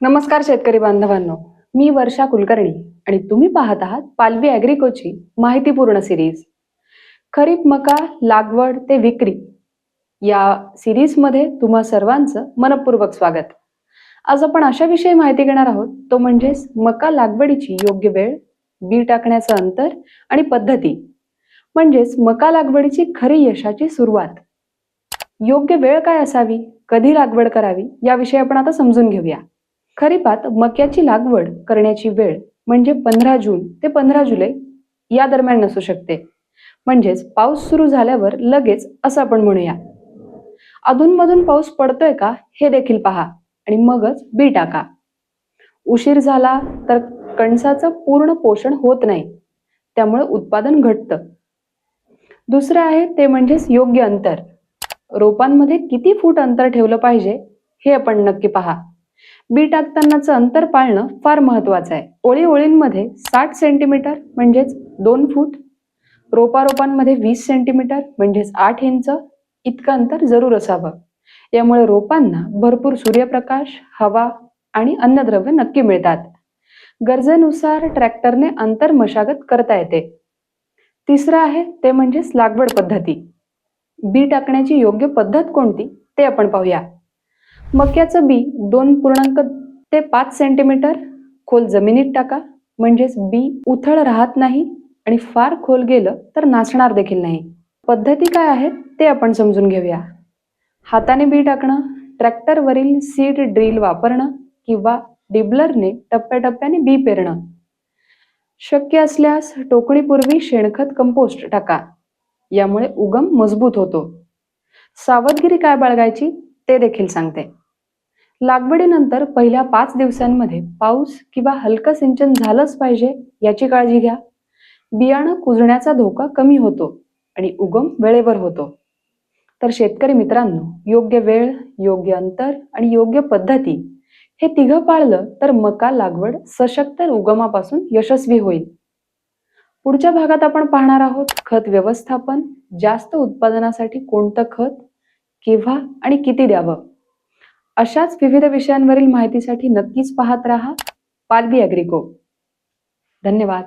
नमस्कार शेतकरी बांधवांनो. मी वर्षा कुलकर्णी आणि तुम्ही पाहत आहात पालवी ॲग्रिकोची माहितीपूर्ण सिरीज. खरीप मका लागवड ते विक्री या सिरीजमध्ये तुम्हा सर्वांचं मनपूर्वक स्वागत. आज आपण अशा विषयी माहिती घेणार आहोत तो म्हणजेच मका लागवडीची योग्य वेळ बी टाकण्याचं अंतर आणि पद्धती. म्हणजेच मका लागवडीची खरी यशाची सुरुवात. योग्य वेळ काय असावी कधी लागवड करावी याविषयी आपण आता समजून घेऊया. खरीपात मक्याची लागवड करण्याची वेळ म्हणजे पंधरा जून ते पंधरा जुलै या दरम्यान नसू शकते. म्हणजेच पाऊस सुरू झाल्यावर लगेच असं आपण म्हणूया. अधूनमधून पाऊस पडतोय का हे देखील पहा आणि मगच बी टाका. उशीर झाला तर कणसाचं पूर्ण पोषण होत नाही. त्यामुळे उत्पादन घटतं. दुसरं आहे ते म्हणजेच योग्य अंतर. रोपांमध्ये किती फूट अंतर ठेवलं पाहिजे हे आपण नक्की पहा. बी टाकतानाचं अंतर पाळणं फार महत्वाचं आहे. ओळी ओळींमध्ये साठ सेंटीमीटर म्हणजेच दोन फूट रोपारोपांमध्ये वीस सेंटीमीटर म्हणजेच आठ इंच इतकं अंतर जरूर असावं. यामुळे रोपांना भरपूर सूर्यप्रकाश हवा आणि अन्नद्रव्य नक्की मिळतात. गरजेनुसार ट्रॅक्टरने अंतर मशागत करता येते. तिसरं आहे ते म्हणजेच लागवड पद्धती. बी टाकण्याची योग्य पद्धत कोणती ते आपण पाहूया. मक्याचं बी दोन पूर्णांक ते पाच सेंटीमीटर खोल जमिनीत टाका. म्हणजेच बी उथळ राहत नाही आणि फार खोल गेलं तर नाचणार देखील नाही. पद्धती काय आहेत ते आपण समजून घेऊया. हाताने बी टाकणं ट्रॅक्टरवरील सीड ड्रिल वापरणं किंवा डिबलरने टप्प्याटप्प्याने बी पेरणं. शक्य असल्यास टोकणीपूर्वी शेणखत कंपोस्ट टाका. यामुळे उगम मजबूत होतो. सावधगिरी काय बाळगायची ते देखील सांगते. लागवडीनंतर पहिल्या पाच दिवसांमध्ये पाऊस किंवा हलकं सिंचन झालंच पाहिजे याची काळजी घ्या. बियाणं कुजण्याचा धोका कमी होतो आणि उगम वेळेवर होतो. तर शेतकरी मित्रांनो योग्य वेळ योग्य अंतर आणि योग्य पद्धती हे तिघं पाळलं तर मका लागवड सशक्त उगमापासून यशस्वी होईल. पुढच्या भागात आपण पाहणार आहोत खत व्यवस्थापन जास्त उत्पादनासाठी कोणतं खत केव्हा आणि किती द्यावं? अशाच विविध विषयांवरील माहितीसाठी नक्कीच पाहत राहा. पालवी अॅग्रिको. धन्यवाद.